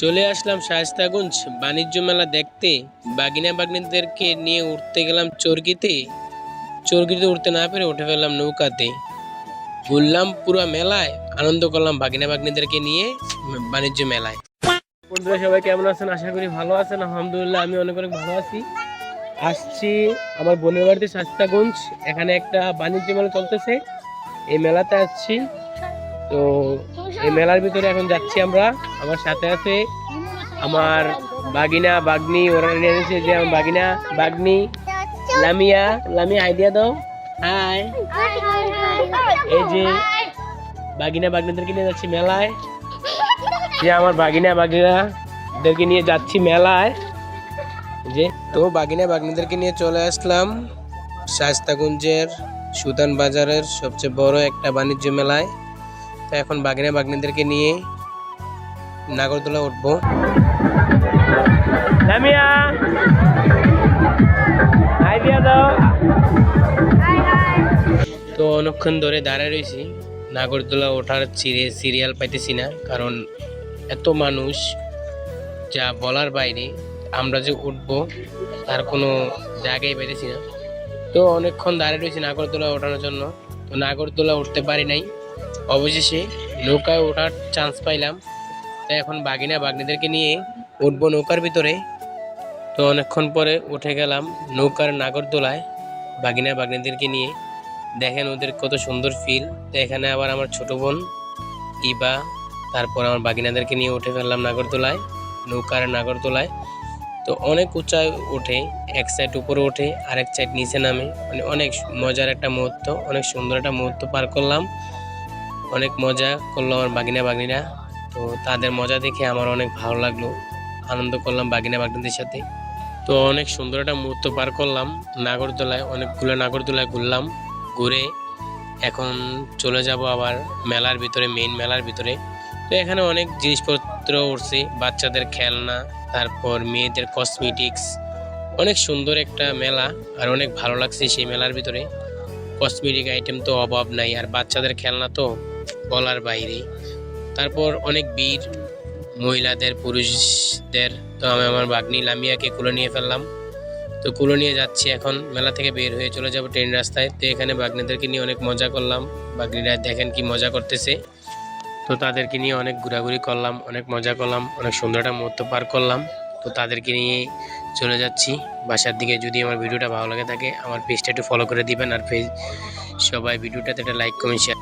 চলে আসলাম শায়স্তাগঞ্জ বাণিজ্য মেলা দেখতে। বাগিনা বাগনিদেরকে নিয়ে উঠতে গেলাম চরকিতে। চরকিতে উঠতে না পেরে উঠে ফেললাম নৌকাতে। ঘুরলাম পুরো মেলায়, আনন্দ করলাম বাগিনা বাগনিদেরকে নিয়ে বাণিজ্য মেলায়। বন্ধুরা, সবাই কেমন আছেন? আশা করি ভালো আছেন। আলহামদুলিল্লাহ, আমি অনেক অনেক ভালো আছি। আসছি আমার বোনের বাড়িতে শাস্তাগঞ্জ এখানে একটা বাণিজ্য মেলা চলতেছে। এই মেলাতে আসছি। তো এই মেলার ভিতরে এখন যাচ্ছি আমরা। আমার সাথে আছে আমার বাগিনা, বাগনি, ওরা নিয়ে এনেছে যে আমার বাগিনা, বাগনি, লামিয়া লামিয়া আইডিয়া দাও। হাই। এই যে বাগিনা, বাগনিদেরকে নিয়ে যাচ্ছি মেলায়। যে আমার বাগিনা, বাগিনাদেরকে নিয়ে যাচ্ছি মেলায়। যে তো বাগিনা, বাগনিদেরকে নিয়ে চলে আসলাম শাস্তাগঞ্জের সুদান বাজারের সবচেয়ে বড় একটা বাণিজ্য মেলায়। তো এখন বাগিনা, বাগনিদেরকে নিয়ে নাগরদোলা উঠবো। তো অনেকক্ষণ ধরে দাঁড়ায় রয়েছি নাগরদোলা ওঠার চিরে সিরিয়াল পাইতেছি না কারণ এত মানুষ যা বলার বাইরে আমরা যে উঠবো তার কোনো জায়গায় পাইতেছি না। তো অনেকক্ষণ দাঁড়িয়ে রয়েছি নাগরদোলা ওঠানোর জন্য। তো নাগরদোলা উঠতে পারি নাই। অবশেষে নৌকায় ওঠার চান্স পাইলাম। তো এখন বাগিনা বাগনিদেরকে নিয়ে উঠবো নৌকার ভিতরে। তো অনেকক্ষণ পরে উঠে গেলাম নৌকার নাগরদোলায় বাগিনা বাগনিদেরকে নিয়ে। দেখেন ওদের কত সুন্দর ফিল তো এখানে আবার আমার ছোট বোন ইবা, তারপর আমার বাগিনাদেরকে নিয়ে উঠে ফেললাম নাগরদোলায়, নৌকার নাগরদোলায়। তো অনেক উঁচায় ওঠে, এক সাইড উপরে ওঠে, আরেক সাইড নিচে নামে। মানে অনেক মজার একটা মুহূর্ত, অনেক সুন্দর একটা মুহূর্ত পার করলাম। অনেক মজা করল আমার বাগিনা বাগনিরা। তো তাদের মজা দেখে আমার অনেক ভালো লাগল। আনন্দ করলাম বাগিনা বাগনিদের সাথে। তো অনেক সুন্দর একটা মুহূর্ত পার করলাম। নাগরদোলায়, অনেকগুলো নাগরদোলায় ঘুরলাম, ঘুরে এখন চলে যাব আবার মেলার ভিতরে মেইন মেলার ভিতরে। তো এখানে অনেক জিনিসপত্র উঠছে, বাচ্চাদের খেলনা, তারপর মেয়েদের কসমেটিক্স অনেক সুন্দর একটা মেলা, আর অনেক ভালো লাগছে সেই মেলার ভিতরে। কসমেটিক আইটেম তো অভাব নাই, আর বাচ্চাদের খেলনা তো বলার বাইরে। তারপর অনেক বীর মহিলাদের পুরুষদের তো আমি আমার বাগনি লামিয়াকে কুলে নিয়ে ফেললাম। তো কুলো নিয়ে যাচ্ছি এখন মেলা থেকে বের হয়ে চলে যাব ট্রেন রাস্তায়। তো এখানে বাগনিদেরকে নিয়ে অনেক মজা করলাম। বাগনিরা দেখেন কি মজা করতেছে। তো তাদেরকে নিয়ে অনেক ঘোরাঘুরি করলাম অনেক মজা করলাম অনেক সুন্দর একটা মুহূর্ত পার করলাম। তো তাদেরকে নিয়ে চলে যাচ্ছি। বাসার দিকে যদি আমার ভিডিওটা ভালো লাগে থাকে আমার পেজটা একটু ফলো করে দিবেন। আর পেজ সবাই ভিডিওটাতে একটা লাইক কমেন্ট শেয়ার